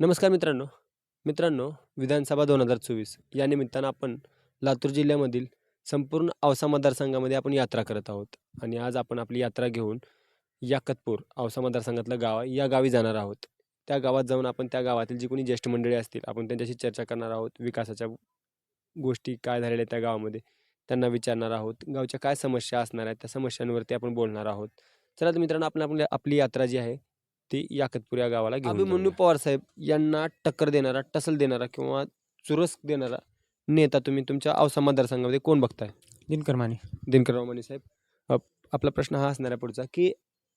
नमस्कार मित्रांनो. मित्रांनो विधानसभा दोन हजार चोवीस या निमित्तानं आपण लातूर जिल्ह्यामधील संपूर्ण औसा मतदारसंघामध्ये आपण यात्रा करत आहोत आणि आज आपण आपली यात्रा घेऊन याकतपूर औसा मतदारसंघातलं गाव आहे या गावी जाणार आहोत. त्या गावात जाऊन आपण त्या गावातील जी कोणी ज्येष्ठ मंडळी असतील आपण त्यांच्याशी चर्चा करणार आहोत. विकासाच्या गोष्टी काय झालेल्या आहेत त्या गावामध्ये त्यांना विचारणार आहोत. गावच्या काय समस्या असणार आहेत त्या समस्यांवरती आपण बोलणार आहोत. चला तर मित्रांनो आपण आपल्या आपली यात्रा जी आहे ती याकतपूर या गावाला घेऊन अभिमन्यू. पवार साहेब यांना टक्कर देणारा टसल देणारा किंवा चुरस देणारा नेता तुम्ही तुमच्या औसा मतदारसंघामध्ये कोण बघताय? दिनकर माने. दिनकरराव माने साहेब. अप- आपला प्रश्न हा असणार आहे पुढचा की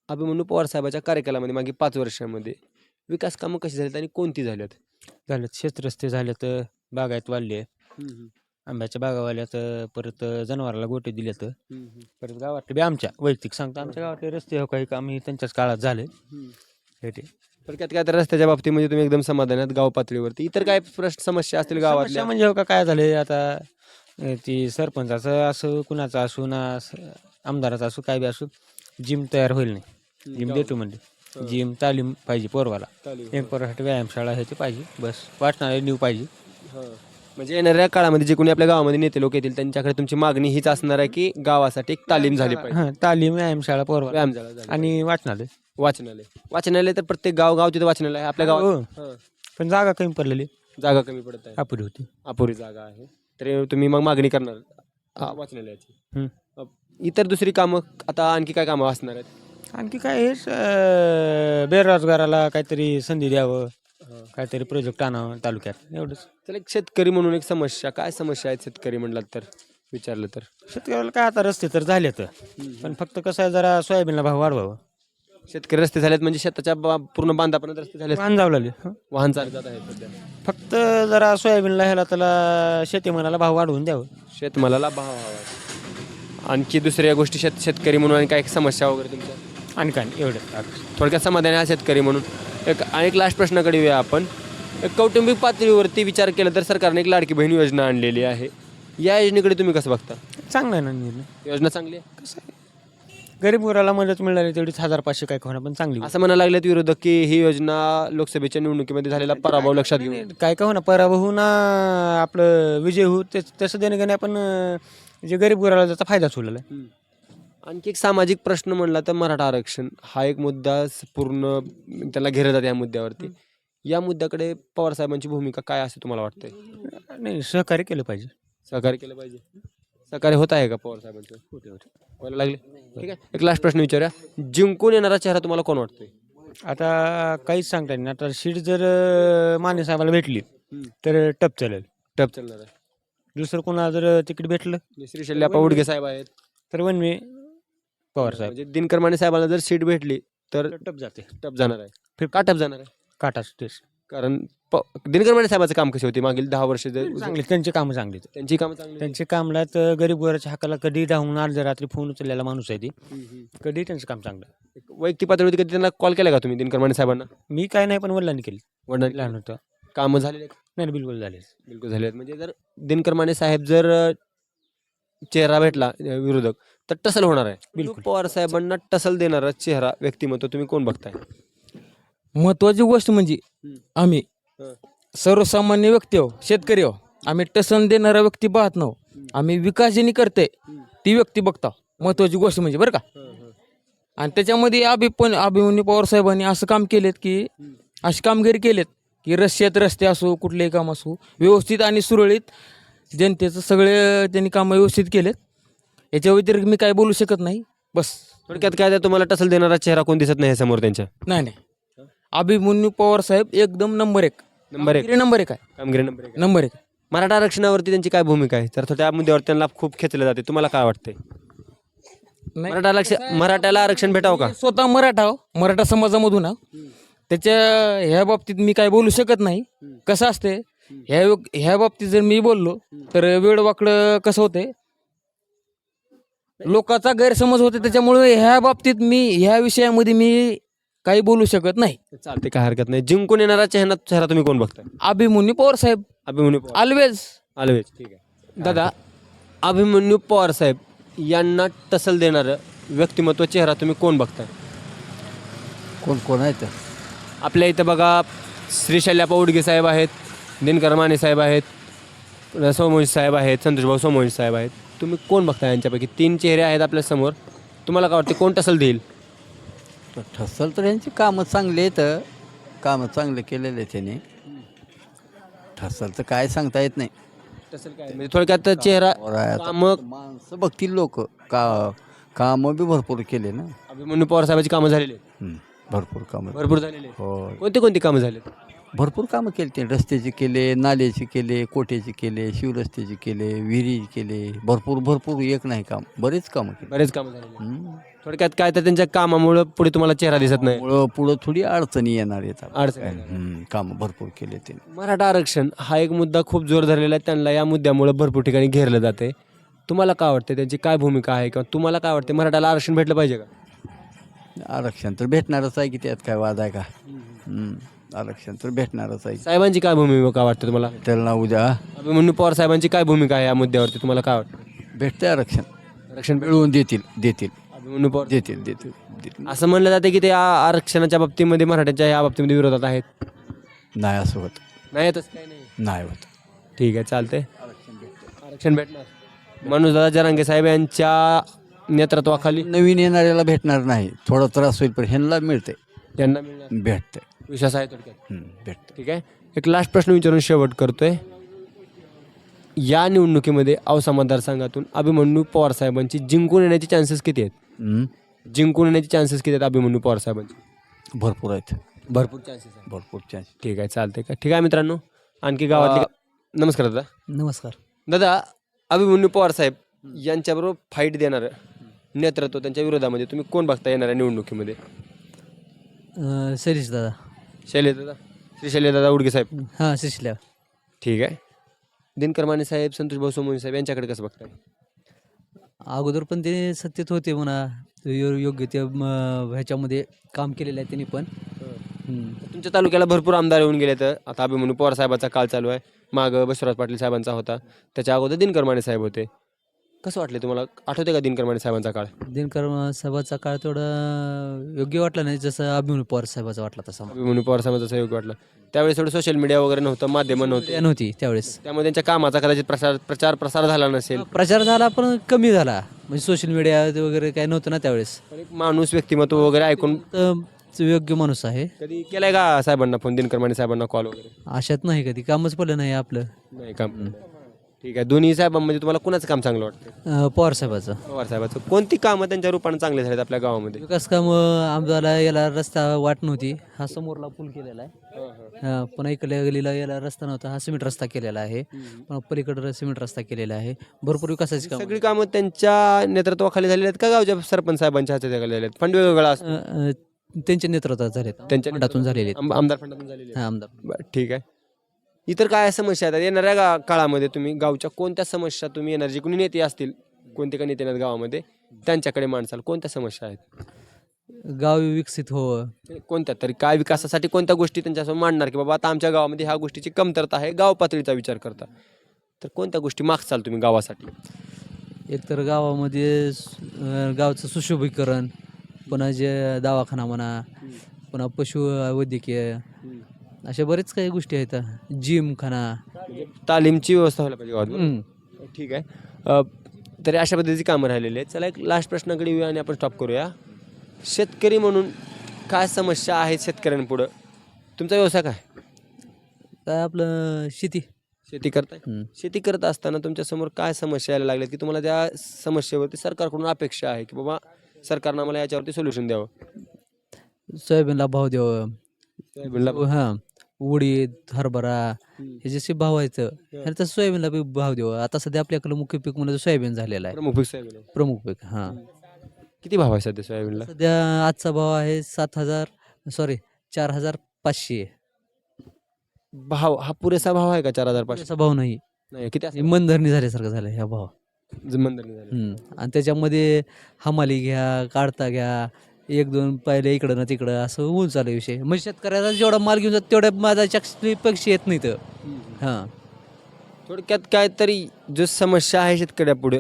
अभिमन्यू पवार साहेबाच्या कार्यकालामध्ये मागे पाच वर्षामध्ये विकास कामं कशी झालीत आणि कोणती झाल्यात? झालं शेतरस्ते झाले तर बागायत वाढले आंब्याच्या बागा वाल्यात परत जनावराला गोटे दिले तर परत गावातले बी आमच्या वैयक्तिक सांगतो आमच्या गावातले रस्ते हो काही काम हे त्यांच्याच काळात झाले. हे ते थोडक्यात काय तर रस्त्याच्या बाबतीमध्ये तुम्ही एकदम समाधानात गाव पातळीवरती. इतर काय प्रश्न समस्या असतील समस्या गावातल्या? म्हणजे हो का काय झाले आता? अं, ती सरपंचाचं असो कुणाचं असो ना असं आमदाराचं असो काय बी असो जिम तयार होईल नाही. जिम देतो म्हणजे जिम तालीम पाहिजे पोरवाला. एक पोरासाठी व्यायामशाळा हे ते पाहिजे बस. वाटणारे न्यू पाहिजे. म्हणजे येणाऱ्या काळामध्ये जे कोणी आपल्या गावामध्ये नेते लोक येतील त्यांच्याकडे तुमची मागणी हीच असणार आहे की गावासाठी एक तालीम झाली पाहिजे. हां तालीम व्यायामशाळा पोरवाला व्यायाम झाला झाला. आणि वाटणारे वाचनालय. वाचनालय. तर प्रत्येक गाव गाव तिथं वाचनालय आहे. आपल्या गावात हो. हां. पण जागा कमी पडलेली. जागा कमी पडत आहे. अपुरी होती. अपुरी जागा आहे. तर तुम्ही मग मागणी करणार वाचनालयाची. हम्म. अ, इतर दुसरी कामं आता आणखी काय कामं असणार आहेत? आणखी काय हेच अं, बेरोजगाराला काहीतरी संधी द्यावं. काहीतरी प्रोजेक्ट आणावं तालुक्यात. एवढंच. तर एक शेतकरी म्हणून एक समस्या. काय समस्या आहेत शेतकरी म्हणलात तर? विचारलं तर. शेतकऱ्याला काय आता रस्ते तर झाले तर पण फक्त कसं आहे जरा सोयाबीनला भाव वाढवावं. शेतकरी रस्ते झालेत म्हणजे शेताच्या बा- पूर्ण बांधापर्यंत रस्ते झालेत. वाहन जावले वाहन चालत जात आहेत सध्या. फक्त जरा सोयाबीनला ह्याला त्याला शेतीमालाला भाव वाढवून द्यावं. शेतमालाला भाव हवा. आहे. आणखी दुसऱ्या गोष्टी शेत शेतकरी म्हणून आणि काय समस्या वगैरे तुमच्या? आणि काय नाही, एवढं थोडक्यात समाधानी आहे शेतकरी म्हणून. एक आणि एक लास्ट प्रश्नाकडे येऊया आपण. एक कौटुंबिक पातळीवरती विचार केला तर सरकारने एक लाडकी बहीण योजना आणलेली आहे. या योजनेकडे तुम्ही कसं बघता? चांगलं आहे ना निर्णय. योजना चांगली आहे? कसं आहे? गरीब गुराला मदत मिळाली तेवढीच हजार पाचशे काय होणार पण चांगली असं म्हणायला लागलेत विरोधक की ही योजना लोकसभेच्या निवडणुकीमध्ये झालेला पराभव लक्षात घेऊन. काय का होणार पराभव होऊ ना आपलं विजय होऊ ते तसं देणं घेणे आपण अं, जे गरीब गुराला त्याचा फायदाच होलेला आहे आणखी एक सामाजिक प्रश्न म्हणला तर मराठा आरक्षण हा एक मुद्दा स- पूर्ण त्याला घेरत जाते या मुद्द्यावरती. या मुद्द्याकडे पवार साहेबांची भूमिका काय असं तुम्हाला वाटतंय? नाही सहकार्य केलं पाहिजे. सहकार्य केलं पाहिजे. सहकार्य होत आहे का पवार साहेबांचं? होते होते. व्हायला लागले. ठीक आहे एक लास्ट प्रश्न विचारूया. जिंकून येणारा चेहरा तुम्हाला कोण वाटतोय? आता काहीच सांगता येईल आता सीट जर अं, माने साहेबाला भेटली तर टप चालेल. टप चालणार आहे. दुसरं कोणाला जर तिकीट भेटलं श्री शल्ल्यापा उडगे साहेब आहेत. तर वन मे पवार साहेब. म्हणजे दिनकर माने साहेबांना जर सीट भेटली तर तर टप जाते. टप जाणार आहे. का टप जाणार आहे? काटा स्टेस कारण प- दिनकर माने साहेबाचं काम कसे होते? मागील दहा वर्ष जर चांगली. त्यांची कामं चांगली आहेत. त्यांची कामं चांगली त्यांचे कामला तर गरीब गोराच्या हाकाला कधी धावून अर्ध्या रात्री फोन उचललेला माणूस आहे ती. हम्म, हम्म. कधी त्यांचं काम चांगलं? आहे. एक वैयक्तिक पातळीवरती कधी त्यांना कॉल केला का तुम्ही दिनकर माने साहेबांना? मी काय नाही पण वडिलांनी केली. वडिलांनी? लहान होतं. कामं झालेले आहेत? नाही बिलकुल झाले बिलकुल झाले आहेत. म्हणजे जर दिनकर माने साहेब जर अ, चेहरा भेटला अ, विरोधक तर टसल होणार आहे. बिलकुल. पवार साहेबांना टसल देणारा चेहरा व्यक्तिमत्व तुम्ही कोण बघताय? महत्वाची गोष्ट म्हणजे. आम्ही हं. सर्वसामान्य व्यक्ती हो शेतकरी हो आम्ही टसन देणारा व्यक्ती पाहत नाहो आम्ही विकास ज्यांनी करते ती व्यक्ती बघता महत्वाची गोष्ट म्हणजे बरं का? आणि त्याच्यामध्ये अभि पण अभिमन्यू पवार साहेबांनी असं काम केलेत की अशी कामगिरी केलेत की रस्त्यात रस्ते असो कुठलेही काम असो व्यवस्थित आणि सुरळीत जनतेचं सगळे त्यांनी कामं व्यवस्थित केलेत. याच्या व्यतिरिक्त मी काय बोलू शकत नाही. बस. थोडक्यात काय तुम्हाला टसल देणारा चेहरा कोण दिसत नाही समोर त्यांच्या? नाही नाही. अभिमन्यू पवार साहेब एकदम नंबर एक. नंबर एक. नंबर एक आहे. कामगिरी नंबर एक नंबर एक मराठा आरक्षणावरती त्यांची काय भूमिका आहे? तर त्या मुद्द्यावर त्यांना खूप खेचले जाते. तुम्हाला काय वाटतंय? नाही. मराठा आरक्षण मराठ्याला आरक्षण भेटावं का? स्वतः मराठा हो, मराठा समाजामधून आहो. त्याच्या ह्या बाबतीत मी काय बोलू शकत नाही. कसं असते ह्या योग- ह्या बाबतीत जर मी बोललो तर वेळ वाकडं कसं होते लोकांचा गैरसमज होते त्याच्यामुळे ह्या बाबतीत मी ह्या विषयामध्ये मी काही बोलू शकत नाही. चालते काय हरकत नाही. जिंकून येणारा चेहरा चेहरा तुम्ही कोण बघताय? अभिमन्यू पवार साहेब. अभिमन्यू पवार. ऑलवेज आलवेज ठीक आहे. दादा अभिमन्यू पवार साहेब यांना टसल देणारं व्यक्तिमत्व चेहरा तुम्ही कोण बघताय? कोण कोण आहे तर आपल्या इथं बघा श्रीशैल्यापा उडगे साहेब आहेत दिनकर माने साहेब आहेत सोमवंशी साहेब आहेत संतोषभाऊ सोमवंशी साहेब आहेत. तुम्ही कोण बघता यांच्यापैकी? तीन चेहरे आहेत आपल्यासमोर तुम्हाला काय वाटते कोण टसल देईल? तर ठसल तर यांची कामं चांगली आहेत कामं चांगले केलेले आहे त्याने. ठसलचं काय सांगता येत नाही. टसल काय? म्हणजे थोडक्यात चेहरा. कामं माणसं बघतील लोक. का कामं बी भरपूर केले ना. अभिमन्यू पवार साहेबांची कामं झालेली आहेत. भरपूर कामं. भरपूर झालेली आहेत. हो कोणती कोणती कामं झालीत? भरपूर कामं केली ते रस्त्याचे केले नाल्याचे केले कोट्याचे केले शिवरस्त्याचे केले विहिरी केले. भरपूर भरपूर एक नाही काम. बरेच कामं केले. बरेच कामं. थोडक्यात काय तर त्यांच्या कामामुळं पुढे तुम्हाला चेहरा दिसत नाही. मुळं पुढं थोडी अडचणी येणार आहेत अडचणी. हम्म, कामं भरपूर केले ते मराठा आरक्षण हा एक मुद्दा खूप जोर धरलेला आहे. त्यांना या मुद्द्यामुळे भरपूर ठिकाणी घेरलं जाते तुम्हाला काय वाटते त्यांची काय भूमिका आहे? किंवा तुम्हाला काय वाटते मराठाला आरक्षण भेटलं पाहिजे का? आरक्षण तर भेटणारच आहे की त्यात काय वाद आहे का? हम्म, आरक्षण तर भेटणारच आहे. साहेबांची काय भूमिका वाटते तुम्हाला? त्याला ना उद्या. अभिमन्यू पवार साहेबांची काय भूमिका आहे या मुद्द्यावरती? तुम्हाला काय वाटतं? भेटते आरक्षण. आरक्षण मिळवून देतील देतील. अभिमन्यू पवार देतील देतील देतील. असं म्हणलं जाते की ते आरक्षणाच्या बाबतीमध्ये मराठ्यांच्या या बाबतीमध्ये विरोधात आहेत. नाही असं होत. नाही तसं काही नाही. नाही होत. ठीक आहे चालते आरक्षण भेटणार. मनोज दादा जरांगे साहेब यांच्या नेतृत्वाखाली नवीन येणाऱ्याला भेटणार नाही. थोडा त्रास होईल पण ह्यांना मिळते त्यांना मिळणार. भेटते विश्वास आहे थोडक्यात भेटते. ठीक आहे? एक लास्ट प्रश्न विचारून शेवट करतोय. या निवडणुकीमध्ये औसा मतदारसंघातून अभिमन्यू पवार साहेबांची जिंकून येण्याचे चान्सेस किती आहेत? हम्म, जिंकून येण्याचे चान्सेस किती आहेत अभिमन्यू पवार साहेबांचे? भरपूर आहेत. भरपूर चान्सेस आहेत. भरपूर चान्स ठीक आहे चालते का? ठीक आहे मित्रांनो आणखी गावातली नमस्कार दादा. नमस्कार. दादा अभिमन्यू पवार साहेब यांच्याबरोबर फाईट देणारं नेतृत्व त्यांच्या विरोधामध्ये तुम्ही कोण बघता येणाऱ्या निवडणुकीमध्ये? अं, शिरीष दादा. शैले दादा. श्री शैले दादा उडगे साहेब. हां शिशल्या ठीक आहे. दिनकर माने साहेब संतोष भाऊ सोमवंशी साहेब यांच्याकडे कसं बघताय? अगोदर पण ते सत्तेत होते म्हणा. यो- योग्य ते म, ह्याच्यामध्ये काम केलेलं आहे त्यांनी पण. हम्म. तुमच्या तालुक्याला भरपूर आमदार येऊन गेले तर. आता अभिमन्यू पवार साहेबाचा काळ चालू आहे. मागं बसवराज पाटील साहेबांचा होता. त्याच्या अगोदर दिनकर माने साहेब होते. कसं वाटले तुम्हाला? आठवते का दिनकर माने साहेबांचा काळ? दिनकर साहेबाचा काळ तेवढा योग्य वाटला नाही जसं अभिमन्यू पवार साहेबाचा वाटला तसा. अभिमन्यू पवार साहेबांचा सहयोग वाटला. त्यावेळेस थोडं सोशल मीडिया वगैरे नव्हतं माध्यमं नव्हते. नव्हती त्यावेळेस. त्यामुळे त्यांच्या कामाचा कदाचित प्रसार प्रचार प्रसार झाला नसेल. प्रचार झाला पण कमी झाला. म्हणजे सोशल मीडिया वगैरे काय नव्हतं ना त्यावेळेस. पण एक माणूस व्यक्तिमत्व वगैरे ऐकून तर तो योग्य माणूस आहे. कधी केलाय का साहेबांना फोन दिनकर माने साहेबांना कॉल वगैरे? अशात नाही कधी कामच पडलं नाही आपलं. नाही काम ठीक आहे. दोन्ही साहेबांमध्ये तुम्हाला कुणाचं काम चांगलं वाटतं अं, पवार साहेबाचं. पवार साहेबाचं. कोणती कामं त्यांच्या रूपाने चांगले झालेत आपल्या गावामध्ये? विकास काम आमदाला याला रस्ता वाट नव्हती. हा समोरला पूल केलेला आहे. हा, पुन्हा इकडल्या गलीला याला रस्ता नव्हता. हा सिमेंट रस्ता केलेला आहे. पुन्हा पलीकडे सिमेंट रस्ता केलेला आहे. भरपूर विकासाची काम. सगळी कामं त्यांच्या नेतृत्वाखाली झालेली आहेत का गावच्या सरपंच साहेबांच्या हातात झालेले आहेत? फंड वेगवेगळा असतो. त्यांच्या नेतृत्वात झाले त्यांच्या फंडातून झालेले आहेत. आम- आमदार फंडातून झालेले आहेत. हा आमदार बरं ठीक आहे. इतर काय समस्या आहेत? येणाऱ्या गा काळामध्ये तुम्ही गावच्या कोणत्या समस्या तुम्ही येणार? जे कोणी नेते असतील कोणते का नेते आहेत गावामध्ये त्यांच्याकडे माणसाल कोणत्या समस्या आहेत? गाव विकसित हो कोणत्या? तरी काय विकासासाठी कोणत्या गोष्टी त्यांच्यासमोर मांडणार? की बाबा आता आमच्या गावामध्ये ह्या गोष्टीची कमतरता आहे गाव पातळीचा विचार करता. तर कोणत्या गोष्टी मागचाल तुम्ही गावासाठी? एकतर गावामध्ये सु- अं, गावचं सुशोभीकरण पुन्हा जे दवाखाना म्हणा पुन्हा पशु वैद्यकीय अशा बरेच काही गोष्टी आहेत. जिम खाना. म्हणजे तालीमची व्यवस्था व्हायला पाहिजे गावात. हम्म. ठीक आहे. अ, तरी अशा पद्धतीची कामं राहिलेली आहेत. चला एक लास्ट प्रश्नाकडे येऊया आणि आपण स्टॉप करूया. शेतकरी म्हणून काय समस्या आहेत शेतकऱ्यांपुढं? तुमचा व्यवसाय काय? काय आपलं शेती. शेती करताय? हम्म. शेती करत असताना तुमच्यासमोर काय समस्या यायला लागल्यात? की तुम्हाला त्या समस्येवरती सरकारकडून अपेक्षा आहे की बाबा सरकारनं मला याच्यावरती सोल्युशन द्यावं? सोयाबीनला भाव द्यावं. सोयाबीनला हां. उडीद हरभरा हे जसे भाव व्हायचं आणि तसं सोयाबीनला बी भाव द्यावं आता सध्या आपल्याकडे मुख्य पीक म्हणजे सोयाबीन झालेला आहे. प्रमुख पीक सोयाबीन आहे. प्रमुख पीक हां. किती भाव आहे सध्या सोयाबीनला? सध्या आजचा भाव आहे सात हजार सॉरी चार हजार पाचशे. भाव हा पुरेसा भाव आहे का चार हजार पाचशे? असा भाव नाही. नाही किती हे मनधरणी झाल्यासारखं झालं ह्या भाव. हम्म. आणि त्याच्यामध्ये हमाली घ्या काढता घ्या एक दोन पाहिले इकडं ना तिकडं असं होऊन चालू विषय. म्हणजे शेतकऱ्याला जेवढा माल घेऊन जात तेवढ्या माझा पक्षी येत नाही तर हां. थोडक्यात काय तरी जो समस्या आहे शेतकऱ्यापुढे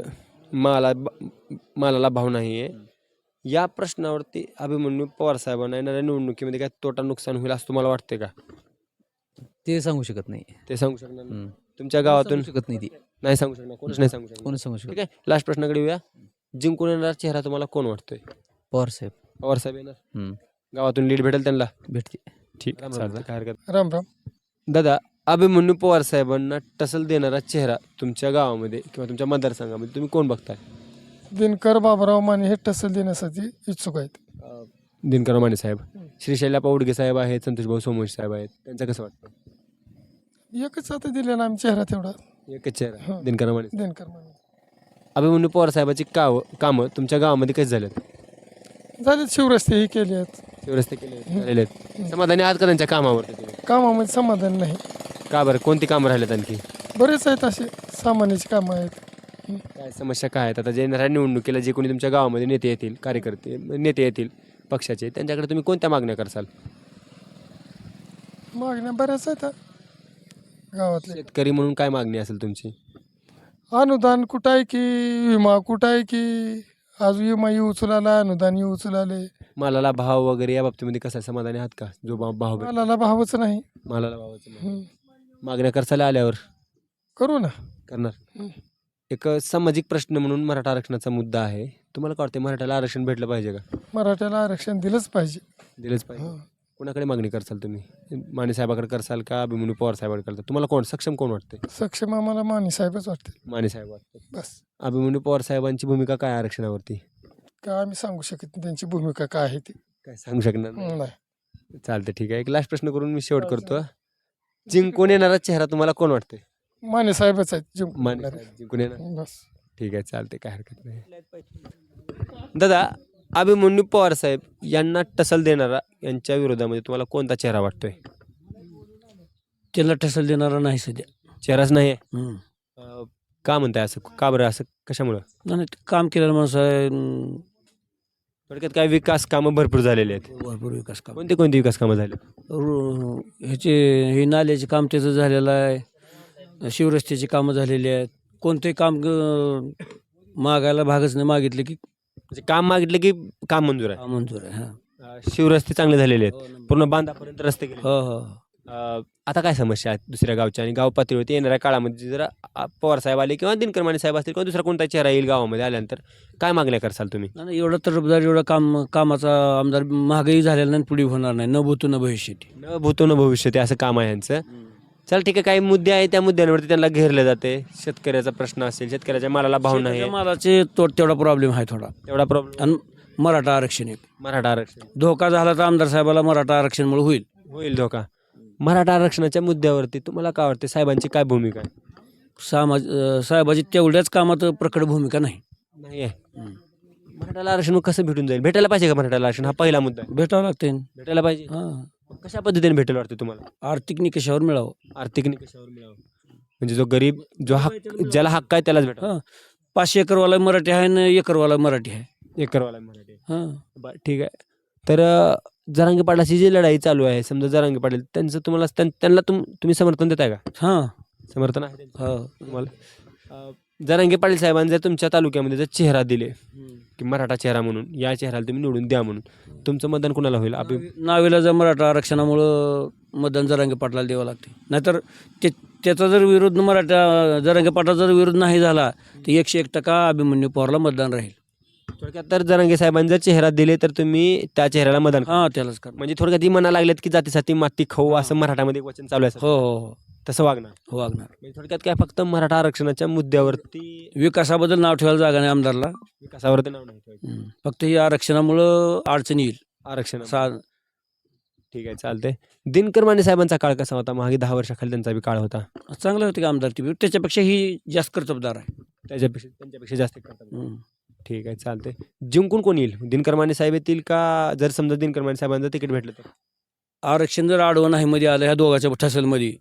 माला मालाला भाव नाही आहे. या प्रश्नावरती अभिमन्यू पवार साहेबांना येणाऱ्या निवडणुकीमध्ये काय तोटा नुकसान होईल असं तुम्हाला वाटते का? ते सांगू शकत नाही. ते सांगू शकणार नाही. हम्म. तुमच्या गावातून? सांगू शकत नाही ती. नाही सांगू शकणार. कोणच नाही सांगू शकणार. कोणी सांगू शकत आहे. लास्ट प्रश्नाकडे येऊया. जिंकून येणारा चेहरा तुम्हाला कोण वाटतोय? पवार साहेब. पवार साहेब येणार. हम्म. गावातून लीड भेटेल त्यांना. भेटते. ठीक चालतं. काय हरकत राम राम. दादा अभिमन्यू पवार साहेबांना टसल देणारा चेहरा तुमच्या गावामध्ये किंवा तुमच्या मतदारसंघामध्ये तुम्ही कोण बघताय? दिनकर बाबराव माने हे टसल देण्यासाठी इच्छुक आहेत. दिनकर माने साहेब. श्री शैलापा उडगे साहेब आहेत संतोष भाऊ सोमवंशी साहेब आहेत. त्यांचं कसं वाटतं? एकच आता दिले ना आम्ही चेहरा तेवढा. एकच चेहरा. हं. दिनकर माने. दिनकर माने. अभिमन्यू पवार साहेबाची काव कामं तुमच्या गावामध्ये कशी झालेत? झाले शिवरस्ते ही केले आहेत. शिवरस्ते केले झालेले आहेत. समाधानी आहात का त्यांच्या कामावरती तुम्ही कामामध्ये समाधान नाही. का बरं? कोणती कामं राहिलेत आणखी? बरेच आहेत असे सामान्याची कामं आहेत. काय समस्या काय आहेत? आता जे येणाऱ्या निवडणुकीला जे कोणी तुमच्या गावामध्ये नेते येतील कार्यकर्ते नेते येतील पक्षाचे त्यांच्याकडे तुम्ही कोणत्या मागण्या करसाल? मागण्या बऱ्याच आहेत. गावातले शेतकरी म्हणून काय मागणी असेल तुमची? अनुदान कुठं आहे की विमा कुठं आहे की आज विमा येऊ उचलाला अनुदान येऊ उचलाले. मालाला भाव वगैरे या बाबतीमध्ये कसं आहे? समाधानी आहात का? जो भाव भाव भेट- मालाला भावच नाही. मालाला भावाचं नाही. हं. मागण्या करसाला आल्यावर? करू ना. करणार. एक सामाजिक प्रश्न म्हणून मराठा आरक्षणाचा मुद्दा आहे. तुम्हाला काय वाटते मराठ्याला आरक्षण भेटलं पाहिजे का? मराठ्याला आरक्षण दिलंच पाहिजे. दिलंच पाहिजे. हं. कोणाकडे मागणी करसाल तुम्ही? माने साहेबाकडे करसाल का अभिमन्यू पवार साहेबाकडे करसाल? तुम्हाला कोण सक्षम कोण वाटते सक्षम आम्हाला माने साहेबच वाटते माने साहेब वाटते बस. अभिमन्यू पवार साहेबांची भूमिका काय आरक्षणावरती? काय आम्ही सांगू शकत नाही त्यांची भूमिका काय आहे ती. काय सांगू शकणार नाही. नाही. चालतं ठीक आहे. एक लास्ट प्रश्न करून मी शेवट करतो. जिंकून येणारा चेहरा तुम्हाला कोण वाटते माने साहेबच आहेत जिंकून माने येणारे. साहेब जिंकून येणार. बस. ठीक आहे चालते काय हरकत नाही. दादा अभिमन्यू पवार साहेब यांना टसल देणारा यांच्या विरोधामध्ये तुम्हाला कोणता चेहरा वाटतोय? त्याला ठसल देणारा नाही सध्या. चेहराच नाही आहे हम्म. अं, का म्हणताय असं? का बरं असं? कशामुळं? नाही काम केलेलं माणूस आहे. अं, थोडक्यात काय विकास कामं भरपूर झालेले आहेत. भरपूर विकास काम. कोणते कोणते विकास कामं झाले? रो- ह्याचे हे नाल्याचे काम त्याचं झालेलं आहे. शिवरस्त्याची कामं झालेली आहेत. कोणतेही काम मागायला भागच नाही मागितले की म्हणजे काम मागितलं की काम मंजूर आहे? मंजूर आहे हा. अं, शिवरस्ते चांगले झालेले आहेत. पूर्ण बांधापर्यंत रस्ते गेले हो हो. अं, आता काय समस्या आहेत दुसऱ्या गावच्या? आणि गाव पातळीवरती येणाऱ्या काळामध्ये जर पवार साहेब आले किंवा दिनकर माने साहेब असतील किंवा दुसरा कोणता चेहरा येईल गावामध्ये आल्यानंतर काय मागण्या करसाल तुम्ही? नाही, नाही, एवढं तरफदार एवढं काम कामाचा आमदार महागाई झालेला नाही पुढे होणार नाही. न भूतो न भविष्यती. न भूतो न भविष्य ते असं काम आहे यांचं. चल ठीक आहे काही मुद्दे आहे त्या मुद्द्यांवरती त्यांना घेरले जाते. शेतकऱ्याचा प्रश्न असेल शेतकऱ्याच्या मालाला भाव नाही. मालाचे तो तेवढा प्रॉब्लेम आहे थोडा. तेवढा प्रॉब्लेम आणि मराठा आरक्षण एक. मराठा आरक्षण. धोका झाला तर आमदार साहेबाला मराठा आरक्षणमुळे होईल. होईल धोका. मराठा आरक्षणाच्या मुद्द्यावरती तुम्हाला काय वाटते साहेबांची काय भूमिका आहे? समाज अं, साहेबाची तेवढ्याच कामात प्रकट भूमिका नाही. नाही आहे मराठाला आरक्षण मग कसं भेटून जाईल? भेटायला पाहिजे का मराठाला आरक्षण? हा पहिला मुद्दा आहे. भेटावं लागते भेटायला पाहिजे. हां. मग कशा पद्धतीने भेटेल वाटते तुम्हाला? आर्थिक निकषावर मिळावं. आर्थिक निकषावर मिळावं. म्हणजे जो गरीब जो हक्क ज्याला हक्क आहे त्यालाच भेटा हां. पाचशे एकरवाला मराठी आहे ना एकरवाला मराठी आहे. एकरवाला मराठी हां. बरं ठीक आहे. तर अं, जरांगे पाटलाची जी लढाई चालू आहे समजा जरांगे पाटील त्यांचं तुम्हाला त्यां- त्यांना तुम तुम्ही समर्थन देताय का? हां. समर्थन आहे त्यांचं? हो. तुम्हाला? अं, जरांगे पाटील साहेबांनी जर तुमच्या तालुक्यामध्ये जर चेहरा दिले की मराठा चेहरा म्हणून या चेहऱ्याला तुम्ही निवडून द्या म्हणून तुमचं मतदान कुणाला होईल? अभि नावेला जर मराठा आरक्षणामुळं मतदान जरांगे पाटलाला द्यावं लागते. नाहीतर ते त्याचा जर विरोध मराठा जरांगे पाटला जर विरोध नाही झाला तर एकशे एक टक्का अभिमन्यू पवारला मतदान राहील. थोडक्यात तर जरांगे साहेबांनी जर चेहरा दिले तर तुम्ही त्या चेहऱ्याला मतदान करा. हां त्यालाच कर म्हणजे थोडक्यात ही म्हणा लागलेत की जातीसाठी माती खाऊ असं मराठामध्ये एक वचन चालू आहे हो हो हो. तसं वागणार. हो वागणार. म्हणजे थोडक्यात काय फक्त मराठा आरक्षणाच्या मुद्द्यावरती विकासाबद्दल नाव ठेवायला जागा नाही आमदारला. विकासावरती नाव नाही ठेवायचं. हम्म. फक्त ही आरक्षणामुळं अडचणी येईल. आरक्षण. सा ठीक आहे चालतंय. दिनकर माने साहेबांचा काळ कसा होता? मागे दहा वर्षाखाली त्यांचा बी काळ होता. चांगलं होते का आमदार ती त्याच्यापेक्षा ही जास्त कर्तबदार आहे. त्याच्यापेक्षा त्यांच्यापेक्षा जास्त करतात हम्म. ठीक आहे चालतंय. जिंकून कोण येईल? दिनकर माने साहेब येतील का? जर समजा दिनकर माने साहेबांचं तिकीट भेटलं तर? आरक्षण जर आडवं नाही मध्ये आलं ह्या दोघाच्या ठसलमध्ये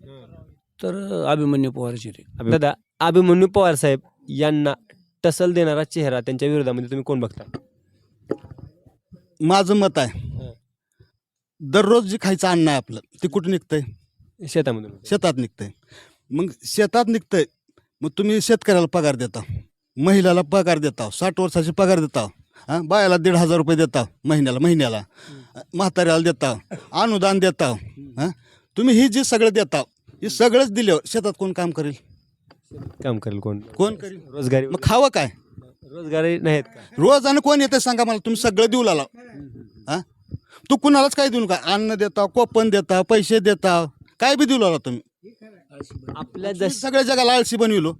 तर अभिमन्यू पवारची येते दादा अभिमन्यू पवार साहेब यांना टसल देणारा चेहरा त्यांच्या विरोधामध्ये तुम्ही कोण बघता? माझं मत आहे दररोज जे खायचं अन्न आहे आपलं ते कुठं निघतंय? शेतामधून. शेतात निघतंय. मग शेतात निघतंय मग तुम्ही शेतकऱ्याला पगार देता. महिलाला पगार देता साठ वर्षाची पगार देता हां? बायाला दीड हजार रुपये देता महिन्याला महिन्याला. म्हाताऱ्याला देता अनुदान देता हां? तुम्ही ही जी सगळं देता हे सगळंच दिल्यावर शेतात कोण काम करेल? काम करेल कोण? कोण करेल? रोजगारी. मग खावं काय? रोजगारी नाहीत का? रोज आणि कोण येते सांगा मला तुम्ही सगळं देऊ लागला हा? तू कुणालाच काय देऊ नका. अन्न देता कोपन देता पैसे देता काय बी देऊ लागला तुम्ही. आपल्या जस सगळ्या जगाला आळशी बनविलो.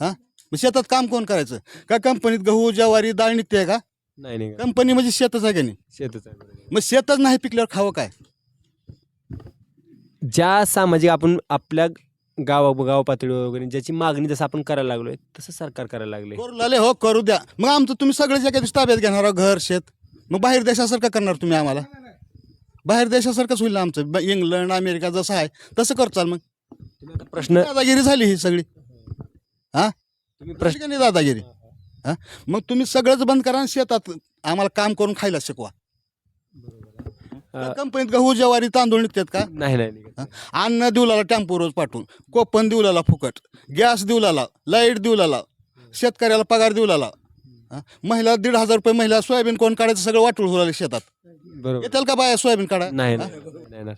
हा? मग शेतात काम कोण करायचं? का कंपनीत गहू ज्वारी डाळ निघते का? नाही नाही. कंपनी म्हणजे शेतच आहे का नाही? शेतच आहे बरोबर. मग शेतच नाही पिकल्यावर खावं काय? ज्या सामाजिक आपण आपल्या गावा गाव पातळीवर वगैरे ज्याची मागणी जसं आपण करायला लागलोय तसं सरकार करायला लागले. करू लागले हो करू द्या. मग आमचं तुम्ही सगळेच एका दिवशी ताब्यात घेणार आहो, घर शेत. मग बाहेर देशासारखं करणार तुम्ही आम्हाला? बाहेर देशासारखंच होईल आमचं. ब- इंग्लंड अमेरिका जसं आहे तसं करचाल मग. प्रश्न दादागिरी झाली ही सगळी. हा? तुम्ही प्रश्न नाही दादागिरी हा मग तुम्ही सगळंच बंद करा आणि शेतात आम्हाला काम करून खायला शिकवा. कंपनीत गहू ज्वारी तांदूळ निघतात का? नाही नाही निघत. अन्न देऊ लागला टेम्पो रोज पाठवून कोपन देऊ लागला फुकट गॅस देऊ लागला लाइट देऊ लागला शेतकऱ्याला पगार देऊ लागला हा? महिला दीड हजार रुपये महिला सोयाबीन कोण काढायचं सगळं वाटून होऊ लागले शेतात. बरोबर. येतील का बाया सोयाबीन काढा? नाही नाही नाही येणार.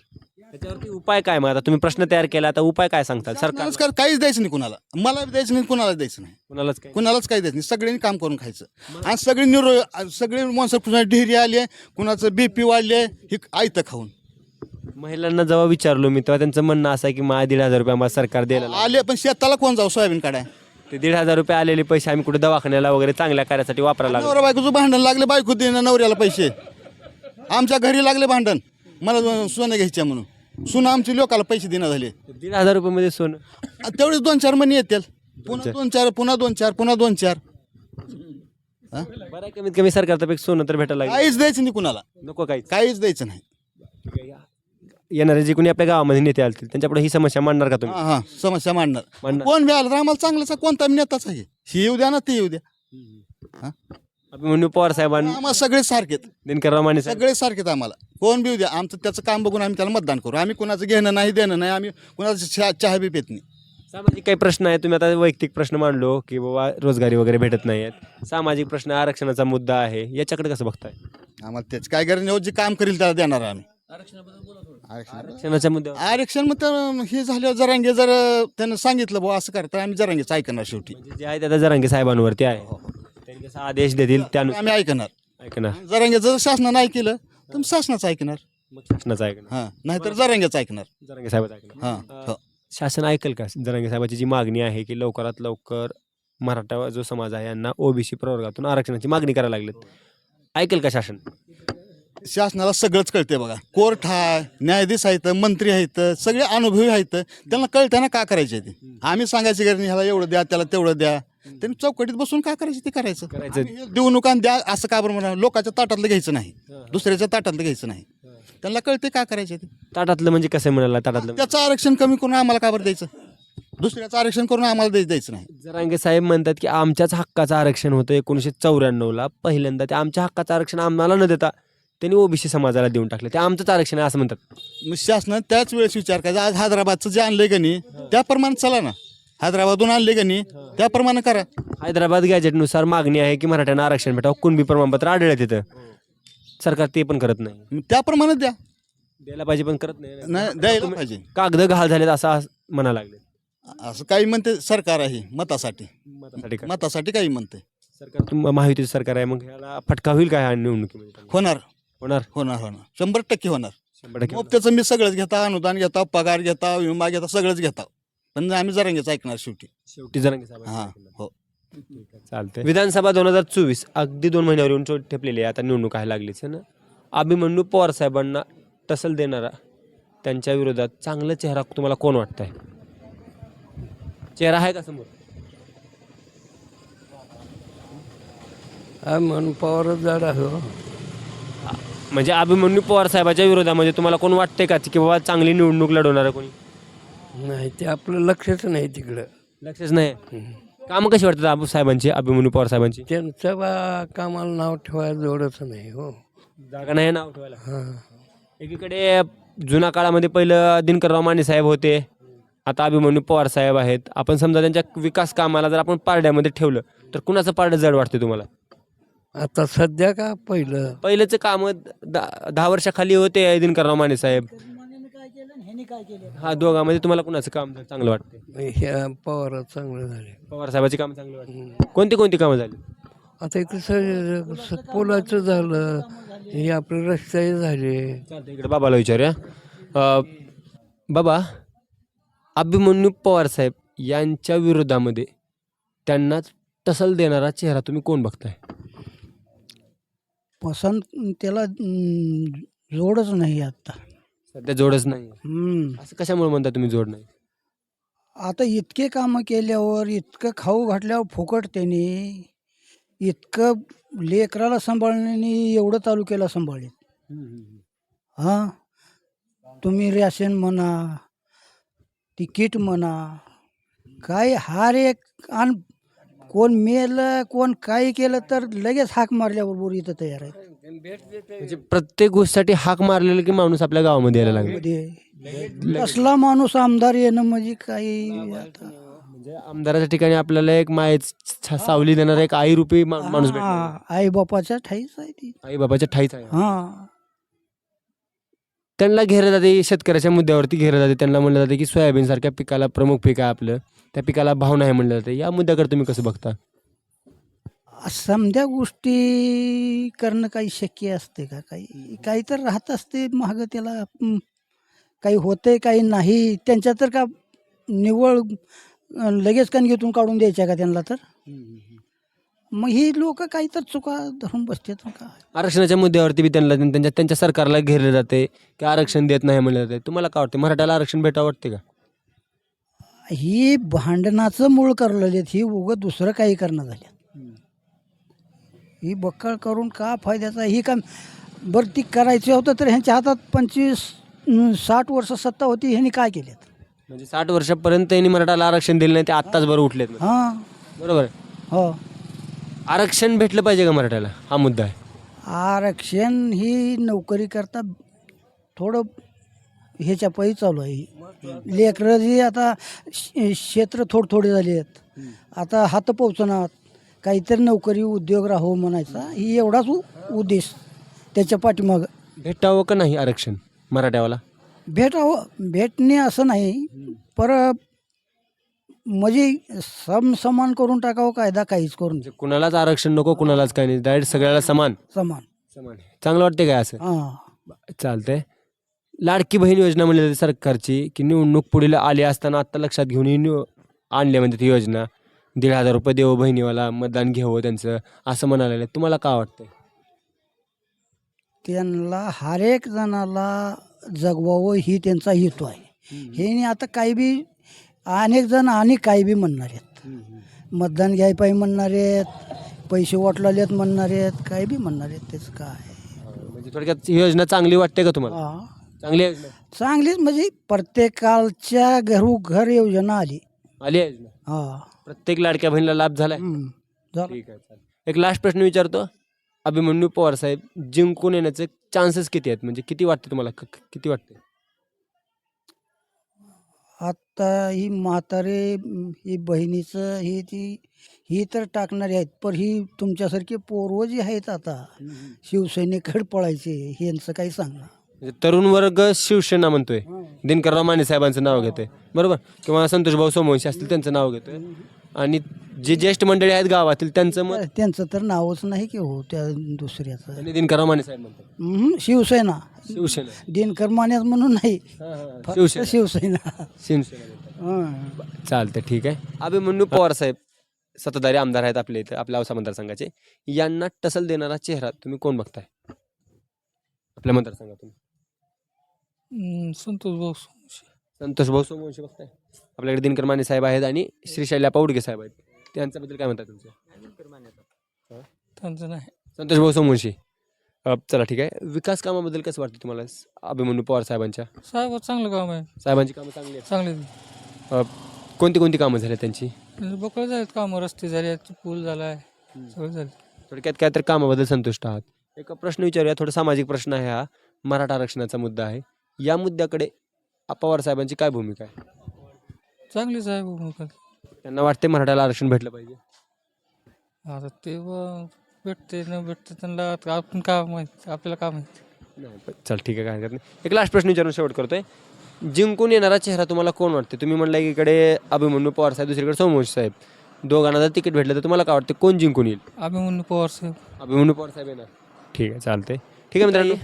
त्याच्यावरती उपाय काय मग? आता तुम्ही प्रश्न तयार केला आता उपाय काय सांगताल? सरकार सरकारच कर काहीच द्यायचं नाही कुणाला. मला बी द्यायचं नाही कुणाला द्यायचं नाही. कुणालाच काय कुणालाच काही द्यायचं नाही. सगळ्यांनी काम करून खायचं. आणि सगळी निरो सगळे माणसं कुणा ढेरी आली कुणाचं बीपी वाढले हे आयतं खाऊन. महिलांना जेव्हा विचारलो मी तेव्हा त्यांचं म्हणणं असं आहे की माझ्या दीड हजार रुपये आम्हाला सरकार द्यायला लागलं. आले पण शेताला कोण जाऊ? सोयाबीन काढाय. ते दीड हजार रुपये आलेले पैसे आम्ही कुठे दवाखान्याला वगैरे चांगल्या कार्यासाठी वापरायला लागलो. नवरा बायकोचं भांडण लागले बायको देणं नवऱ्याला पैसे. आमच्या घरी लागले भांडण. मला सोनं घ्यायचं म्हणून. सुनं आमची लोकाला पैसे देणं झाले. दीड हजार रुपये मध्ये सोनं. आ, तेवढेच दोन चार महिने येतील. पुन्हा दोन चार पुन्हा दोन चार पुन्हा दोन चार. हा? बरं आहे, कमीत कमी सरकारतर्फे सोनं तर भेटायला लागलं. काहीच द्यायचं नाही कुणाला. नको काहीच. काहीच द्यायचं नाही. येणारे जे कोणी आपल्या गावामध्ये नेते आलतील त्यांच्यापुढे ही समस्या मांडणार का तुम्ही? हा हा समस्या मांडणार. मांडणार. कोण बी आलं तर आम्हाला चांगलाच आहे, कोणता बी नेताच आहे. ही येऊ द्या ना ती येऊ द्या. अभिमन्यू पवार साहेबांनी आम्हाला सगळे सारखेत दिनकरराव माने साहेब. सगळे सारखेत आम्हाला. कोण बी द्या? आमचं त्याचं काम बघून आम्ही त्याला मतदान करू. आम्ही कुणाचं घेणं नाही देणं नाही आम्ही कुणाचं चहा चहा बी पेत नाही. सामाजिक काही प्रश्न आहे तुम्ही आता वैयक्तिक प्रश्न मांडलो की बाबा रोजगारी वगैरे भेटत नाही आहेत. सामाजिक प्रश्न आरक्षणाचा मुद्दा आहे. याच्याकडे कसं बघताय? आम्हाला त्याच काय गरज नाही. जे काम करील त्याला देणार आम्ही. आरक्षण आरक्षणाच्या मुद्द्यावर आरक्षण मग तर हे झाल्यावर जरांगे जर त्यानं सांगितलं बुवा असं करता आम्ही जरांगेच ऐकणार शेवटी. जे आहे ते आता जरांगे साहेबांवरती आहे. त्यांनी जसा आदेश देतील त्यानुसार आम्ही ऐकणार. ऐकणार. जरांगे जर शासनानं ऐकलं तर मग शासनाचं ऐकणार. मग शासनाचं ऐकणार. हां नाहीतर जरांगेच ऐकणार. जरांगे साहेबाचं ऐकणार. हां हो. शासन ऐकेल का? जरांगे साहेबाची जी मागणी आहे की लवकरात लवकर मराठा जो समाज आहे यांना ओबीसी प्रवर्गातून आरक्षणाची मागणी करायला लागलेत. ऐकेल का शासन? शासनाला सगळंच कळते बघा. कोर्ट आहे न्यायाधीश आहेत मंत्री आहेत सगळे अनुभवी आहेत. त्यांना कळतं ना का करायचे ते. आम्ही सांगायची गरज नाही ह्याला एवढं द्या त्याला तेवढं द्या. त्यांनी चौकटीत बसून का करायचं? ते करायचं. करायचं. आम्ही हे देऊ नका आणि द्या असं का बरं म्हणा लोकांच्या ताटातलं घ्यायचं नाही. दुसऱ्याच्या ताटातलं घ्यायचं नाही. त्यांना कळते का करायचे ते? ताटातलं म्हणजे कसं म्हणाला ताटातलं त्याचं आरक्षण कमी करून आम्हाला का बरं द्यायचं? दुसऱ्याचं आरक्षण करून आम्हाला द्याय- द्यायचं नाही. जरांगे साहेब म्हणतात की आमच्याच हक्काचं आरक्षण होतं एकोणीसशे चौऱ्याण्णवला. पहिल्यांदा ते आमच्या हक्काचं आरक्षण आम्हाला न देता त्यांनी ओबीसी समाजाला देऊन टाकले. ते आमचंच आरक्षण आहे असं म्हणतात. मग शासनानं त्याच वेळेस विचार करायचा. आज हैदराबादचं जे आणलंय का नाही त्याप्रमाणे चला ना. हैदराबादून आणले का नाही? त्याप्रमाणे करा. हैदराबाद गॅजेटनुसार मागणी आहे की मराठ्यांना आरक्षण भेटावं. कुणबी प्रमाणपत्र आढळलं तिथं. सरकार ते पण करत नाही. मग त्याप्रमाणे द्या. द्यायला पाहिजे पण करत नाही. नाही द्यायला पाहिजे. कागद घाल झालेत असं म्हणा लागले. असं काही म्हणते सरकार आहे मतासाठी. मतासाठी का? मतासाठी काही म्हणते. सरकार तुम- महायुतीचं सरकार आहे मग ह्याला फटका होईल काय ह्या निवडणुकीमध्ये होणार. होणार? होणार होणार. शंभर टक्के होणार. शंभर टक्के होणार. त्याचं मी सगळंच घेता अनुदान घेता पगार घेता विमा घेता सगळंच घेता. पण आम्ही जरांगेच ऐकणार शेवटी. शेवटी जरांगे साहेब हां हो. चालतंय. विधानसभा दोन हजार चोवीस अगदी दोन महिन्यावर येऊन ठेपलेली आहे. आता निवडणूक आहे लागलीच आहे ना. अभिमन्यू पवार साहेबांना टसल देणारा त्यांच्या विरोधात चांगला चेहरा तुम्हाला कोण वाटतंय? चेहरा आहे का समोर? म्हणून पवारच झाड आहे म्हणजे अभिमन्यू पवार साहेबाच्या विरोधामध्ये तुम्हाला कोण वाटतंय का? की बाबा चांगली निवडणूक लढवणार आहे कोणी? नाही ते आपलं लक्षच नाही तिकडं. लक्षच नाही. कामं कशी वाटतात अबू साहेबांची अभिमन्यू पवार साहेबांची? त्यांचं बा कामाला नाव ठेवायला जोडच नाही हो. जागा नाही नाव ठेवायला? हां. एकीकडे जुन्या काळामध्ये पहिलं दिनकरराव माने साहेब होते. आता अभिमन्यू पवार साहेब आहेत. आपण समजा त्यांच्या विकास कामाला जर आपण पारड्यामध्ये ठेवलं तर कुणाचं पारडं जड वाटते तुम्हाला? आता सध्या का पहिलं? पहिलेचं काम दहा वर्षाखाली होते दिनकरराव माने साहेब. हा दोघांमध्ये तुम्हाला कुणाचं काम चांगलं वाटतं ह्या पवारात चांगलं झाले. पवार साहेबांची कामं चांगली वाटते कोणती कोणती कामं झाली? आता इकडे स- स- पुलाचं झालं हे आपले रस्ते झाले. चालतं इकडे बाबाला विचारूया. अ, बाबा अभिमन्यू पवार साहेब यांच्या विरोधामध्ये त्यांना टसल देणारा चेहरा तुम्ही कोण बघताय? पसंत त्याला जोडच नाही आता. सध्या जोडच नाही. हम्म. असं कशामुळे म्हणता तुम्ही जोड नाही? आता इतके कामं केल्यावर इतकं खाऊ घातल्यावर फुकट त्याने इतकं लेकराला सांभाळण्याने एवढं तालुक्याला सांभाळले. हां? तुम्ही रॅशन म्हणा तिकीट म्हणा काय हार एक आणि कोण मेलं कोण काय केलं तर लगेच हाक मारल्याबरोबर इथं तयार आहे म्हणजे प्रत्येक गोष्टीसाठी हाक मारलेला की माणूस आपल्या गावामध्ये यायला लागला? मध्ये. असला माणूस आमदार येणं म्हणजे काही आता. म्हणजे आमदाराच्या ठिकाणी आपल्याला एक माय सावली देणारा एक आई रुपी माणूस भेटला. आई बापाच्या ठाईच आहे ती. आई बाबाच्या ठाईच आहे. हा. त्यांना घेरलं जाते शेतकऱ्याच्या मुद्द्यावरती घेरलं जाते. त्यांना म्हणलं जाते की सोयाबीन सारख्या पिकाला प्रमुख पीक आहे आपलं. त्या पिकाला भाव नाही म्हणलं जाते. या मुद्द्याकडे तुम्ही कसं बघता? समध्या गोष्टी करणं काही शक्य असते का? काही काही तर राहत असते महाग त्याला. काही होते काही नाही. त्यांच्या तर का निव्वळ अं, लगेच कणगीतून काढून द्यायच्या का त्यांना तर? मग ही लोक काही तर चुका धरून बसतात का? आरक्षणाच्या मुद्द्यावरती बी त्यांना त्यांच्या त्यांच्या सरकारला घेरलं जाते की आरक्षण देत नाही म्हणलं जाते. तुम्हाला काय वाटते? मराठ्याला आरक्षण भेटावं वाटते का? ही भांडणाचं मूळ करलेले ही उगं दुसरं काही करणं झाल्यात. ही बक्कळ करून का फायद्याचा ही काम बरं ती करायची होतं तर ह्यांच्या हातात पंचवीस साठ वर्ष सत्ता होती ह्यांनी काय केलेत? म्हणजे साठ वर्षापर्यंत त्यांनी मराठ्याला आरक्षण दिलं नाही ते आत्ताच बरं उठलेत. हां. बरोबर? आहे. हो. आरक्षण भेटलं पाहिजे का मराठ्याला हा मुद्दा आहे. आरक्षण ही नोकरी करता थोडं ह्याच्या पायी चालू आहे. ही. लेकरं जी आता शे- क्षेत्र थोडे थोडे झाले आहेत आता हात पोचणार काहीतरी नोकरी उद्योग राहो म्हणायचा ही एवढाच उ- उद्देश त्याच्या पाठीमागं. भेटावं का नाही आरक्षण मराठ्यावाला? भेटावं भेटणे असं नाही पर म्हणजे सम समान करून टाकावं कायदा काहीच करून म्हणजे कुणालाच आरक्षण नको कुणालाच काही नाही डायरेक्ट सगळ्याला समान? समान. समान चांगलं वाटते काय असं? हां. चालतंय. लाडकी बहीण योजना म्हणली जाते सरकारची की निवडणूक पुढील आली असताना आत्ता लक्षात घेऊन ही निव आणली म्हणजे ती योजना. दीड हजार रुपये देऊ बहिणीवाला मतदान घ्यावं त्यांचं असं म्हणाले. तुम्हाला काय वाटतंय? त्यांना हर एक जणाला जगवावं ही त्यांचा हेतू आहे. हे नाही आता काही बी अनेक जण आणि काही बी म्हणणार आहेत. मतदान घ्याय पाहिजे म्हणणार आहेत पैसे वाटलेत म्हणणार आहेत काही बी म्हणणार आहेत त्याचं काय? म्हणजे थोडक्यात ही योजना चांगली वाटते का तुम्हाला? हा. चांगली योजना चांगलीच म्हणजे प्रत्येकाच्या घरोघर योजना आली. आली आहे योजना. हा. प्रत्येक लाडक्या बहिणीला लाभ झालाय. हम्म. झालं. ठीक आहे चालेल. एक लास्ट प्रश्न विचारतो. अभिमन्यू पवार साहेब जिंकून येण्याचे चान्सेस किती आहेत? म्हणजे किती वाटते तुम्हाला? क- क- किती वाटते? आता ही म्हातारे म, ही बहिणीचं ही ती ही तर टाकणारी आहेत पण ही तुमच्यासारखे पोरव जी आहेत आता शिवसैनिकडे पळायचे यांचं काही सांगणार म्हणजे तरुण वर्ग शिवसेना म्हणतोय. दिनकरराव माने साहेबांचं नाव घेतोय. बरोबर? किंवा संतोष भाऊ सोमवंशी असतील त्यांचं नाव घेतोय. आणि जे ज्येष्ठ मंडळी आहेत गावातील त्यांचं मत? त्यांचं तर नावच नाही की हो त्या दुसऱ्याचं. दिनकरराव माने साहेब म्हणतात. हम्म, शिवसेना. शिवसेना. दिनकर मान्यात म्हणून नाही. फक्त शिवसेना. शिवसेना. शिवसेना. हं. चालतं ठीक आहे. अभिमन्यू पवार साहेब सत्ताधारी आमदार आहेत आपल्या इथं आपल्या औसा मतदारसंघाचे. यांना टसल देणारा चेहरा तुम्ही कोण बघताय? आपल्या मतदारसंघातून. संतोष भाऊ संतोष भाऊ सोमवंशी बघताय. आपल्याकडे दिनकर माने साहेब आहेत आणि श्री शैल्या पावडगे साहेब आहेत. त्यांच्याबद्दल काय म्हणतात तुमचं? त्यांचं नाही. संतोष भाऊ सोमवंशी. अ, चला ठीक आहे. विकास कामाबद्दल कसं वाटतं तुम्हाला? अभिमन्यू पवार साहेबांच्या. साहेब चांगलं काम आहे. साहेबांची कामं चांगली आहेत. चांगले अ, कोणती कोणती कामं झाली त्यांची? बकळ झालेत कामं रस्ते झाले पूल झाला आहे सगळं झालं. थोडक्यात काय तर कामाबद्दल संतुष्ट आहात. एक प्रश्न विचारूया. थोडा सामाजिक प्रश्न आहे हा. मराठा आरक्षणाचा मुद्दा आहे. या मुद्द्याकडे पवार साहेबांची काय भूमिका आहे? चांगलीच आहे भूमिका. त्यांना वाटते मराठ्याला आरक्षण भेटलं पाहिजे. आता ते भेटते न भेटते त्यांना आता आपण काय माहिती आपल्याला काय माहिती? नाही पण चल ठीक आहे काय हरकत नाही. एक लास्ट प्रश्न विचारून शेवट करतोय. जिंकून येणारा चेहरा तुम्हाला कोण वाटते? तुम्ही म्हणला की इकडे अभिमन्यू पवार साहेब दुसरीकडे सोमवंशी साहेब. दोघांना जर तिकीट भेटलं तर तुम्हाला काय वाटतं कोण जिंकून येईल? अभिमन्यू पवार साहेब. अभिमन्यू पवार साहेब येणार. ठीक आहे चालतंय. ठीक आहे मित्रांनो.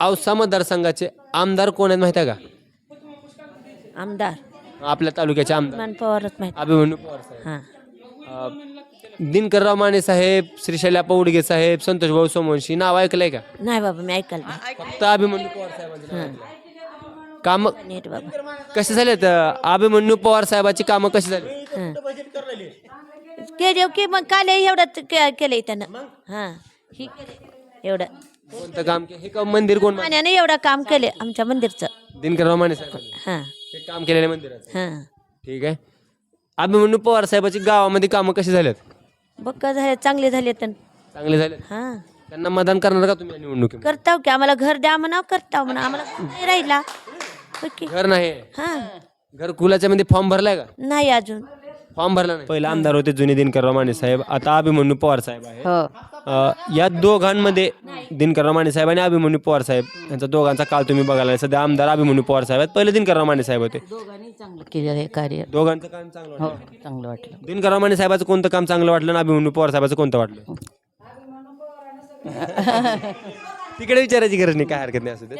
औसा मतदारसंघाचे आमदार कोण आहेत माहिती आहे का? आमदार. आपल्या तालुक्याचे आमदार. मान पवारच माहिती. अभिमन्यू पवार साहेब. हाँ. अं, दिनकरराव माने साहेब उडगे साहेब संतोष भाऊ सोमवंशी नाव ऐकलंय का? नाही बाबा मी ऐकाल नाही. फक्त अभिमन्यू पवार साहेबांचे नाव ऐकलंय. काम नीट बाबा. कसे झालेत अभिमन्यू पवार साहेबाची कामं कशी झाली? केले की मग काल एवढं के- केलंय त्यानं. हाँ. ही केलंय. एवढं. कोणतं काम के- हे काम मंदिर कोण? मान्याने एवढं काम केले आमच्या मंदिरचं. दिनकरराव माने साहेब? हां. हे काम केलेलं मंदिराचं. हां. ठीक आहे. अभिमन्यू पवार साहेबाची गावामध्ये कामं कशी झालेत? बघ का झाले चांगले झाले तर. चांगले झाले हां. त्यांना मतदान करणार का तुम्ही या निवडणुकीत करताव की आम्हाला घर द्या म्हणा करताव म्हणा. आम्हाला घर नाही राहिला. घर नाही हां. घर कुलाच्या मध्ये फॉर्म भरलाय का? नाही अजून. फॉर्म भरला नाही. पहिला आमदार होते जुने दिनकरराव माने साहेब आता अभिमन्यू पवार साहेब आहे हो. अ, या दोघांमध्ये दिनकरराव माने साहेब आणि अभिमन्यू पवार साहेब यांचा दोघांचा काल तुम्ही बघायला. सध्या आमदार अभिमन्यू पवार साहेब आहेत. पहिले दिनकरराव माने साहेब होते. दोघांनी चांगलं केलेलं आहे कार्य. दोघांचं काम चांगलं हो वाटलं. चांगलं वाटलं. दिनकरराव माने साहेबाचं कोणतं काम चांगलं वाटलं आणि अभिमन्यू पवार साहेबाचं कोणतं वाटलं? तिकडे विचारायची गरज नाही काय हरकत नाही असू दे.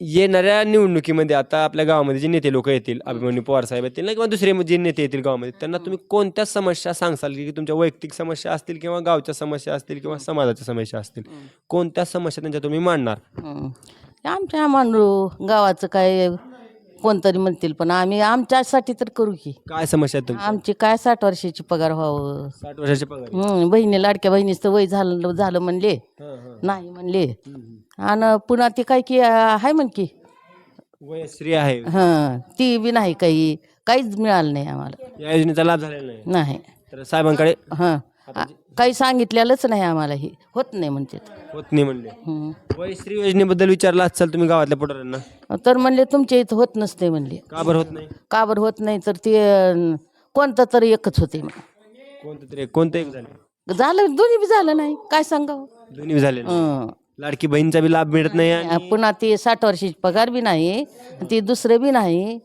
येणाऱ्या निवडणुकीमध्ये आता आपल्या गावामध्ये जे नेते लोक येतील अभिमन्यू पवार साहेब येतील ना किंवा दुसरे जे नेते येतील गावामध्ये त्यांना तुम्ही कोणत्या समस्या सांगसाल की तुमच्या वैयक्तिक समस्या असतील किंवा गावच्या समस्या असतील किंवा समाजाच्या समस्या असतील? कोणत्या समस्या त्यांच्या तुम्ही मांडणार. आमच्या मांडू गावाचं काय कोणतरी म्हणतील पण आम्ही आमच्यासाठी तर करू की. काय समस्या आमची काय साठ वर्षाची पगार व्हावं. साठ वर्षाचे पगार हं, बहिणी लाडक्या बहिणीचं वय झालं झालं म्हणले. हं, हं. नाही म्हणले. आणि पुन्हा ती काय की आहे म्हण की. वयश्री आहे. हां ती बी नाही काही काहीच मिळालं नाही आम्हाला. या योजनेचा लाभ झालेला नाही. नाही. तर साहेबांकडे हां. आ- काही सांगितलेलंच नाही आम्हाला ही. होत नाही म्हणते होत नाही म्हणले. हं. वयश्री योजनेबद्दल विचारला असाल तुम्ही गावातल्या पुढाऱ्यांना. तर म्हणले तुमच्या इथं होत नसते म्हणले. का बरं होत नाही? का बरं होत नाही? तर ते अं, कोणतं तरी एकच होते मग. कोणतं तरी कोणतं एक झालं? झालं दोन्ही बी झालं नाही. काय सांगावं? दोन्ही झाले नाही. हं. लाडकी बहीणचा बी लाभ मिळत नाही आणि पुन्हा ते साठ वर्षाची पगार बी नाही ती दुसरं बी नाही.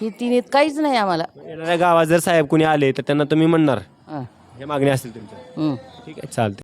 ही. तिने काहीच नाही आम्हाला. येणाऱ्या गावात जर साहेब कोणी आले तर त्यांना तुम्ही म्हणणार. हं. हे मागणी असतील तुमच्या हं. ठीक आहे चालते